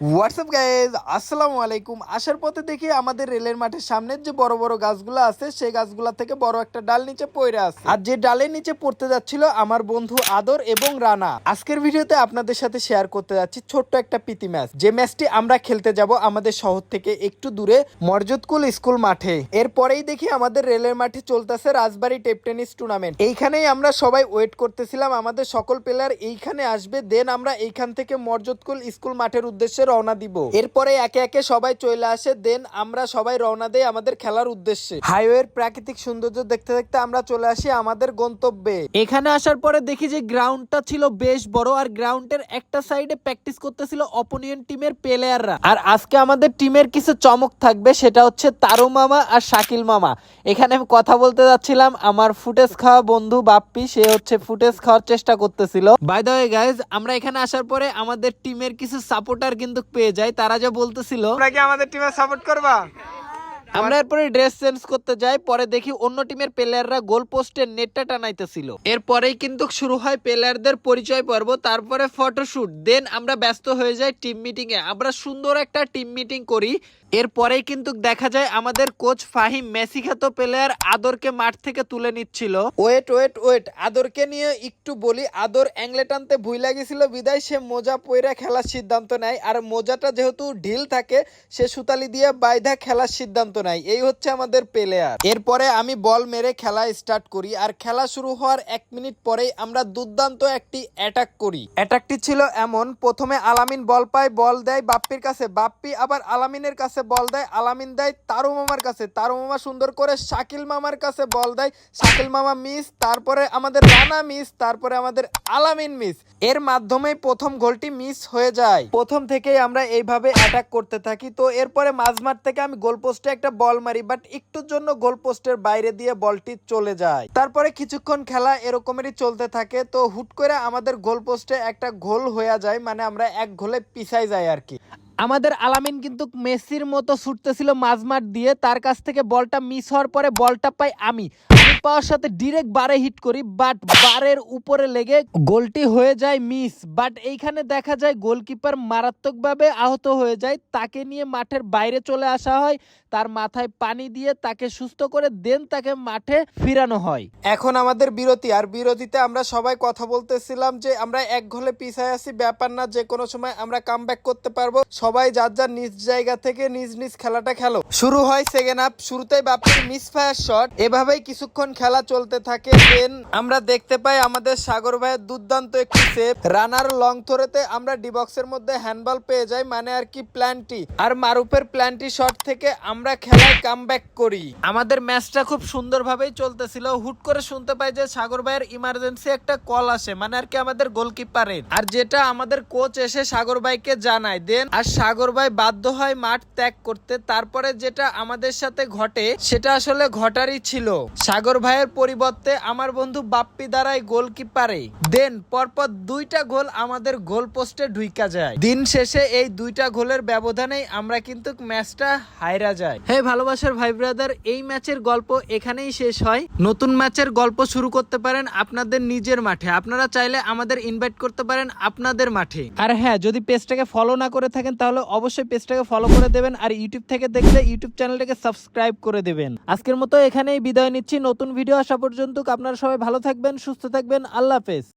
WhatsApp guys আসসালামু আলাইকুম। আসার পথে দেখি আমাদের রেলের মাঠের সামনের যে বড় বড় গাছগুলো আছে, সেই গাছগুলা থেকে বড় একটা ডাল নিচে পড়ে আছে। আর যে ডালের নিচে পড়তে যাচ্ছিল আমার বন্ধু আদর এবং রানা। আজকের ভিডিওতে আপনাদের সাথে শেয়ার করতে যাচ্ছি ছোট্ট একটা প্রীতি ম্যাচ যে ম্যাচটি আমরা খেলতে যাব আমাদের শহর থেকে একটু দূরে মর্জতকুল স্কুল মাঠে। এরপরেই দেখি আমাদের রেলের মাঠে চলতেছে রাজবাড়ি টেপ টেনিস টুর্নামেন্ট এইখানেই আমরা সবাই ওয়েট করতেছিলাম, আমাদের সকল প্লেয়ার এইখানে আসবে দেন আমরা এইখান থেকে মর্জতকুল স্কুল মাঠের উদ্দেশ্যে রওনা দিব। এরপরে একে একে সবাই চলে আসে দেন আমরা সবাই রওনা দেই আমাদের খেলার উদ্দেশ্যে। হাইওয়ের প্রাকৃতিক সৌন্দর্য দেখতে দেখতে আমরা চলে আসি আমাদের গন্তব্যে। এখানে আসার পরে দেখি যে গ্রাউন্ডটা ছিল বেশ বড় আর গ্রাউন্ডের একটা সাইডে প্র্যাকটিস করতেছিল অপোনিয়ন টিমের প্লেয়াররা আর আজকে আমাদের টিমের কিছু চমক থাকবে সেটা হচ্ছে তারু মামা আর শাকিল মামা। এখানে আমি কথা বলতে যাচ্ছিলাম আমার ফুটেজ খাওয়া বন্ধু বাপ্পি সে হচ্ছে ফুটেজ খাওয়ার চেষ্টা করতেছিল। বাই দ্য ওয়ে গাইজ আমরা এখানে আসার পরে আমাদের টিমের কিছু সাপোর্টার কিন্তু পেয়ে যায় তারা যা বলতেছিল। কি আমাদের টিমে সাপোর্ট করবা? আমরা এরপরে ড্রেস চেঞ্জ করতে যাই, পরে দেখি অন্য টিমের প্লেয়াররা গোল পোস্টের নেটটা টানাইতেছিল। এরপরেই কিন্তু শুরু হয় প্লেয়ারদের পরিচয় পর্ব, তারপরে ফটোশুট দেন আমরা ব্যস্ত হয়ে যাই টিম মিটিং এ। আমরা সুন্দর একটা টিম মিটিং করি, এরপরেই কিন্তু দেখা যায় আমাদের কোচ ফাহিম মেসি খ্যাত প্লেয়ার আদরকে মাঠ থেকে তুলে নিচ্ছিল। ওয়েট ওয়েট ওয়েট আদরকে নিয়ে একটু বলি, আদর অ্যাংলে টানতে ভুই লাগেছিল বিদায় সে মোজা পইরা খেলার সিদ্ধান্ত নেয়, আর মোজাটা যেহেতু ঢিল থাকে, সে সুতালি দিয়ে বাইধা খেলার সিদ্ধান্ত নেয় এই হচ্ছে আমাদের প্লেয়ার এরপরে আমি বল মেরে খেলা স্টার্ট করি। আর খেলা শুরু হওয়ার এক মিনিট পরেই আমরা দুর্দান্ত একটি অ্যাটাক করি। অ্যাটাকটি ছিল এমন, প্রথমে আলামিন বল পায় বল দেয় বাপ্পির কাছে। বাপ্পি আবার আলামিনের কাছে বল দেয়, আলামিন দেয় তারু মামার কাছে। তারু মামা সুন্দর করে শাকিল মামার কাছে বল দেয়। শাকিল মামা মিস তারপরে আমাদের রানা মিস তারপরে আমাদের আলামিন মিস এর মাধ্যমে প্রথম গোলটি মিস হয়ে যায়। প্রথম থেকেই আমরা এইভাবে অ্যাটাক করতে থাকি। তো এরপরে মাঝমাঠ থেকে আমি গোল পোস্টে একটা বল মারি বাট একটুর জন্য গোল পোস্টের বাইরে দিয়ে বলটি চলে যায়। তারপরে কিছুক্ষণ খেলা এরকমেরই চলতে থাকে, তো হুট করে আমাদের গোল পোস্টে একটা গোল হয়ে যায় মানে আমরা এক গোলে পিছাই যাই আর কি। আমাদের আলামিন কিন্তু মেসির মতো ছুটতেছিল মাঝমাঠ দিয়ে, তার কাছ থেকে বলটা মিস হওয়ার পরে বলটা পাই আমি। পাওয়ার সাথে ডিরেক্ট বারে হিট করি বাট বারের উপরে লেগে গোলটি হয়ে যায় মিস বাট এইখানে দেখা যায় গোলকিপার মারাত্মকভাবে আহত হয়ে যায়, তাকে নিয়ে মাঠের বাইরে চলে আসা হয়। তার মাথায় পানি দিয়ে তাকে সুস্থ করে দেন তাকে মাঠে ফিরানো হয়। এখন আমাদের বিরতি, আর বিরতিতে আমরা সবাই কথা বলতেছিলাম যে আমরা এক ঘলে পিছায় আছি, ব্যাপার না, যে কোনো সময় আমরা কাম করতে পারব। সবাই যার যার নিজ জায়গা থেকে নিজ নিজ খেলাটা খেলো। শুরু হয় সেকেন্ড হাফ শুরুতেই বাপ্পির মিস ফায়ার শট এভাবেই কিছুক্ষণ খেলা চলতে থাকে দেন আমরা দেখতে পাই আমাদের সাগর ভাইয়ের দুর্দান্ত একটি সেভ রানার লং থ্রোতে আমরা ডিবক্সের মধ্যে হ্যান্ডবল পেয়ে যাই মানে আর কি প্ল্যানটি আর মারুফের প্ল্যানটি শট থেকে আমরা খেলায় কাম করি। আমাদের ম্যাচটা খুব সুন্দরভাবেই চলতেছিল। হুট করে শুনতে পাই যে সাগর ভাইয়ের ইমার্জেন্সি একটা কল আসে মানে আর কি আমাদের গোলকিপারের আর যেটা আমাদের কোচ এসে সাগর ভাইকে জানায়, দেন আর সাগর ভাই বাধ্য হয় মাঠ ত্যাগ করতে। তারপরে যেটা আমাদের সাথে ঘটে, সেটা আসলে ঘটারই ছিল। সাগর ভাইয়ের পরিবর্তে আমার বন্ধু বাপ্পি দ্বারাই গোলকিপারে দেন পরপর দুইটা গোল আমাদের গোল পোস্টে ঢুইকা যায়। দিন শেষে এই দুইটা গোলের ব্যবধানেই আমরা কিন্তু ম্যাচটা হাইরা যায়। হ্যাঁ ভালোবাসার ভাই ব্রাদার, এই ম্যাচের গল্প এখানেই শেষ হয়। নতুন ম্যাচের গল্প শুরু করতে পারেন আপনাদের নিজের মাঠে। আপনারা চাইলে আমাদের ইনভাইট করতে পারেন আপনাদের মাঠে। আর হ্যাঁ যদি পেজটাকে ফলো না করে থাকেন, তাহলে অবশ্যই পেজটাকে ফলো করে দেবেন। আর ইউটিউব থেকে দেখলে ইউটিউব চ্যানেলটাকে সাবস্ক্রাইব করে দেবেন। আজকের মতো এখানেই বিদায় নিচ্ছি। নতুন ভিডিও আসা পর্যন্ত আপনারা সবাই ভালো থাকবেন, সুস্থ থাকবেন। আল্লাহ হাফেজ।